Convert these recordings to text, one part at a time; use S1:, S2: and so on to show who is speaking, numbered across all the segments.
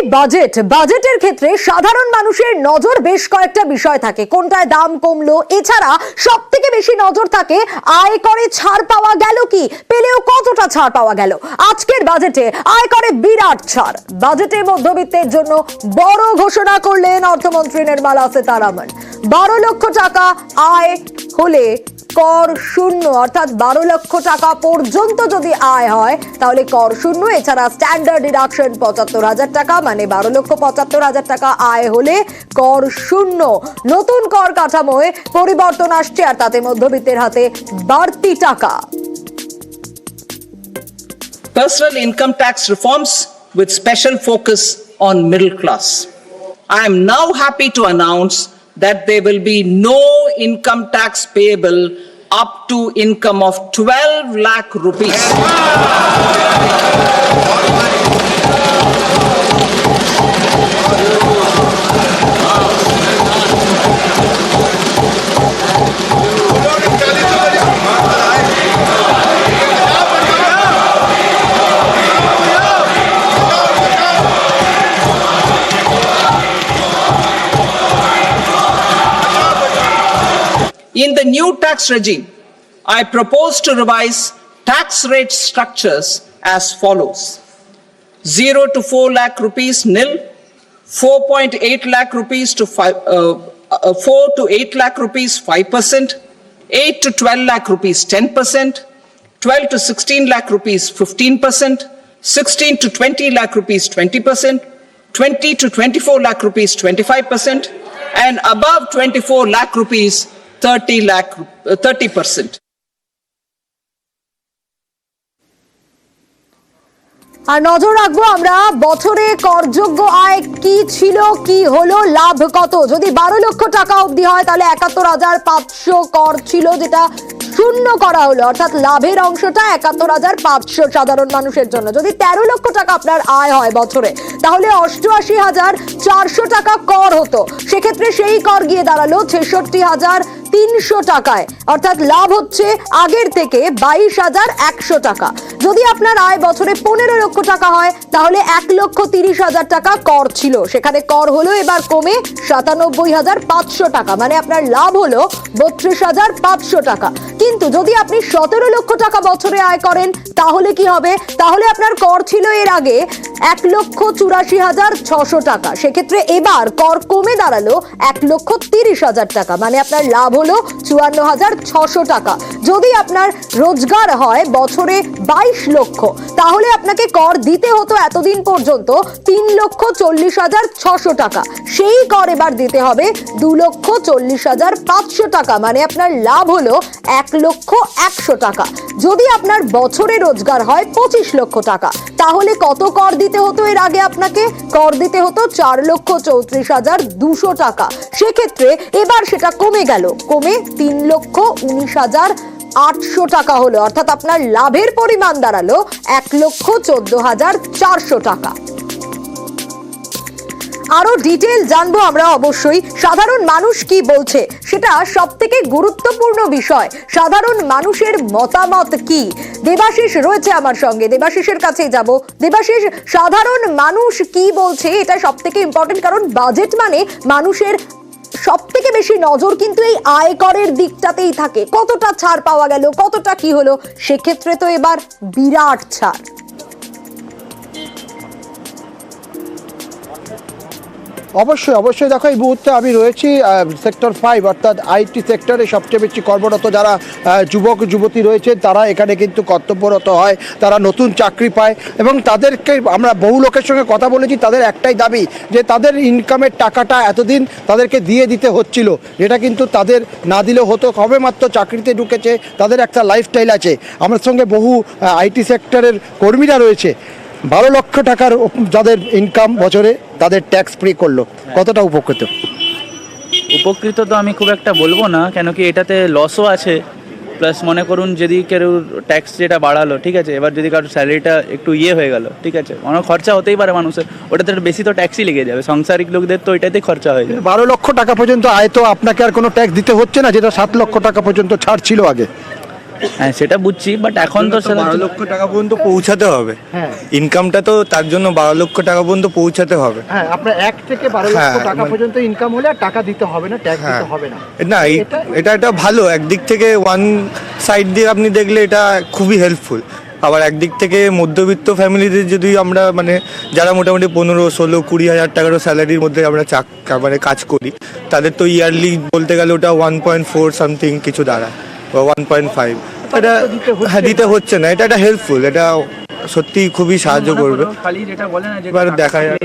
S1: এই বাজেট বাজেটের ক্ষেত্রে সাধারণ মানুষের নজর বেশ কয়েকটা বিষয় থাকে। কোনটায় দাম কমলো? এছাড়া সব থেকে বেশি নজর থাকে আয় করে ছাড় পাওয়া গেল কি? পেলেও কতটা ছাড় পাওয়া গেল? আজকের বাজেটে আয় করে বিরাট ছাড়। বাজেটে মধ্যবিত্তের জন্য বড় ঘোষণা করলেন অর্থমন্ত্রী নির্মলা সীতারামন। বারো লক্ষ টাকা আয় হলে কর শূন্য, অর্থাৎ বারো লক্ষ টাকা পর্যন্ত যদি আয় হয়, তাহলে কর শূন্য, এছাড়া স্ট্যান্ডার্ড ডিডাকশন পঁচাত্তর হাজার টাকা মানে বারো লক্ষ পঁচাত্তর হাজার টাকা আয় হলে কর শূন্য নতুন কর কাঠামোয় পরিবর্তন আসছে, আর তাতে মধ্যবিত্তের হাতে বাড়তি টাকা
S2: personal income tax reforms with special focus on middle class. I am now happy to announce that there will be no income tax payable up to income of 12 lakh rupees. In the new tax regime, I propose to revise tax rate structures as follows. 0 to 4 lakh rupees nil, 4.8 lakh rupees to 5, uh, uh, 4 to 8 lakh rupees 5%, 8 to 12 lakh rupees 10%, 12 to 16 lakh rupees 15%, 16 to 20 lakh rupees 20%, 20 to 24 lakh rupees 25%, and above 24 lakh rupees 30 lakh, uh, 30%.
S1: আর নজর রাখব আমরা বছরে করযোগ্য আয় কি ছিল কি হলো লাভ কত? যদি বারো লক্ষ টাকা অবধি হয় তাহলে একাত্তর হাজার পাঁচশো কর ছিল যেটা শূন্য করা হলো। অর্থাৎ লাভের অংশটা একাত্তর হাজার পাঁচশো সাধারণ মানুষের জন্য। যদি তেরো লক্ষ টাকা আপনার আয় হয় বছরে তাহলে অষ্টআশি হাজার চারশো টাকা কর হতো। সেক্ষেত্রে সেই কর গিয়ে দাঁড়াল ছেষট্টি হাজার তিনশো টাকায়। অর্থাৎ লাভ হচ্ছে আগের থেকে বাইশ হাজার একশো টাকা। যদি আপনার আয় বছরে পনেরো লক্ষ টাকা হয়, তাহলে এক লক্ষ তিরিশ হাজার টাকা কর ছিল। সেখানে কর হলো এবার কমে সাতানব্বই হাজার পাঁচশো টাকা। মানে আপনার লাভ হলো বত্রিশ হাজার পাঁচশো টাকা। কিন্তু যদি আপনি সতেরো লক্ষ টাকা বছরে আয় করেন, তাহলে কি হবে? তাহলে আপনার কর ছিল এর আগে এক লক্ষ চুরাশি হাজার ছশো টাকা। সেক্ষেত্রে এবার কর কমে দাঁড়াল এক লক্ষ তিরিশ হাজার টাকা। মানে আপনার লাভ হলো চুয়ান্ন হাজার ছশো টাকা। যদি আপনার রোজগার হয় বছরে বাইশ লক্ষ, তাহলে আপনাকে কর দিতে হতো এতদিন পর্যন্ত তিন লক্ষ চল্লিশ হাজার ছশো টাকা। সেই কর এবার দিতে হবে দু লক্ষ চল্লিশ হাজার পাঁচশো টাকা। মানে আপনার লাভ হলো এক লক্ষ একশো টাকা। যদি আপনার বছরে রোজগার হয় পঁচিশ লক্ষ টাকা। তাহলে কত কর দিতে হতো এর আগে আপনাকে? কর দিতে হতো চার লক্ষ চৌত্রিশ হাজার দুশো টাকা। সেক্ষেত্রে এবার সেটা কমে গেল। কমে তিন লক্ষ উনিশ হাজার আটশো টাকা হলো। অর্থাৎ আপনার লাভের পরিমাণ দাঁড়াল এক লক্ষ চোদ্দ হাজার চারশো টাকা। আরও ডিটেল জানব আমরা অবশ্যই। সাধারণ মানুষ কি বলছে? সেটা সব থেকে গুরুত্বপূর্ণ বিষয়। সাধারণ মানুষের মতামত কি? দেবাশিস রয়েছে আমার সঙ্গে। দেবাশিসের কাছে যাব। দেবাশিস, সাধারণ মানুষ কি বলছে? এটা সব থেকে ইম্পর্টেন্ট কারণ বাজেট মানে মানুষের সব থেকে বেশি নজর কিন্তু এই আয়করের দিকটাতেই থাকে। কতটা ছাড় পাওয়া গেল, কতটা কি হলো? সেক্ষেত্রে তো এবার বিরাট ছাড়।
S3: অবশ্যই অবশ্যই দেখো, এই মুহূর্তে আমি রয়েছি সেক্টর ফাইভ অর্থাৎ আইটি সেক্টরে সবচেয়ে বেশি কর্মরত যারা যুবক, যুবতী রয়েছে, তারা এখানে কিন্তু কর্তব্যরত হয়, তারা নতুন চাকরি পায় এবং তাদেরকে আমরা বহু লোকের সঙ্গে কথা বলেছি, তাদের একটাই দাবি যে তাদের ইনকামের টাকাটা এতদিন তাদেরকে দিয়ে দিতে হচ্ছিল, যেটা কিন্তু তাদের না দিলেও হতো কবে মাত্র চাকরিতে ঢুকেছে, তাদের একটা লাইফস্টাইল আছে। আমার সঙ্গে বহু আইটি সেক্টরের কর্মীরা রয়েছে, বারো লক্ষ টাকার, যাদের ইনকাম বছরে। তাদের ট্যাক্স ফ্রি করল। কতটা উপকৃত?
S4: উপকৃত তো আমি খুব একটা বলব না কেন কি এটাতে লসও আছে। প্লাস মনে করুন যদি কেউ ট্যাক্স যেটা বাড়ালো ঠিক আছে? এবার যদি কারোর স্যালারিটা একটু ইয়ে হয়ে গেল ঠিক আছে? অনেক খরচা হতেই পারে মানুষের। ওটাতে একটু বেশি তো ট্যাক্সই লেগে যাবে। সাংসারিক লোকদের তো এটাতেই খরচা হয়ে যাবে।
S3: বারো লক্ষ টাকা পর্যন্ত আয় তো আপনাকে আর কোনো ট্যাক্স দিতে হচ্ছে না যেটা সাত লক্ষ টাকা পর্যন্ত ছাড় ছিল আগে।
S4: হ্যাঁ সেটা বুঝছি বাট এখন তো সেটা
S5: বারো লক্ষ টাকা পর্যন্ত পৌঁছাতে হবে।
S3: হ্যাঁ।
S5: ইনকামটা তো তার জন্য বারো লক্ষ টাকা পর্যন্ত পৌঁছাতে হবে।
S3: হ্যাঁ আপনার এক থেকে বারো লক্ষ
S5: হ্যাঁ,
S3: টাকা
S5: মানে-
S3: পর্যন্ত ইনকাম হলে আর টাকা দিতে হবে না ট্যাক্স দিতে হবে না।
S5: না
S3: এটা-
S5: এটা এটা ভালো একদিক থেকে ওয়ান সাইড দিয়ে আপনি দেখলে এটা খুবই হেল্পফুল আবার একদিক থেকে মধ্যবিত্ত ফ্যামিলিদের যদি আমরা মানে যারা মোটামুটি পনেরো ষোলো কুড়ি হাজার টাকারও স্যালারির মধ্যে আমরা চাক মানে কাজ করি তাদের তো ইয়ারলি বলতে গেলে ওটা ওয়ান পয়েন্ট ফোর সামথিং কিছু দাঁড়ায়। বা ওয়ান পয়েন্ট ফাইভ এটা হ্যাঁ দিতে হচ্ছে না এটা একটা হেল্পফুল এটা সত্যি খুবই সাহায্য করবে। এবার দেখা যাক।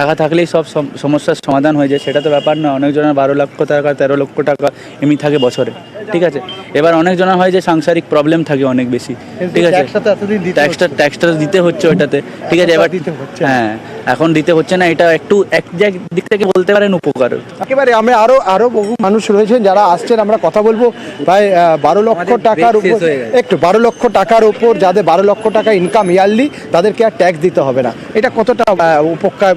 S4: টাকা থাকলেই সব সমস্যার সমাধান হয়ে যায়। সেটা তো ব্যাপার না অনেকজনের বারো লক্ষ টাকা তেরো লক্ষ টাকা এমনি থাকে বছরে। ঠিক আছে? এবার অনেকজনের হয় যে সাংসারিক প্রবলেম থাকে অনেক বেশি। ঠিক আছে?
S3: ট্যাক্সটা
S4: ট্যাক্সটা দিতে হচ্ছে। ওইটাতে ঠিক আছে? এবার
S3: দিতে হচ্ছে।
S4: হ্যাঁ এখন দিতে হচ্ছে না। এটা একটু এক দিক থেকে বলতে পারেন উপকার।
S3: একেবারে আমরা আরও আরও বহু মানুষ রয়েছেন যারা আসছেন। আমরা কথা বলব প্রায় বারো লক্ষ টাকার উপর একটু বারো লক্ষ টাকার উপর যাদের বারো লক্ষ টাকা ইনকাম ইয়ারলি তাদেরকে আর ট্যাক্স দিতে হবে না। এটা কতটা উপকার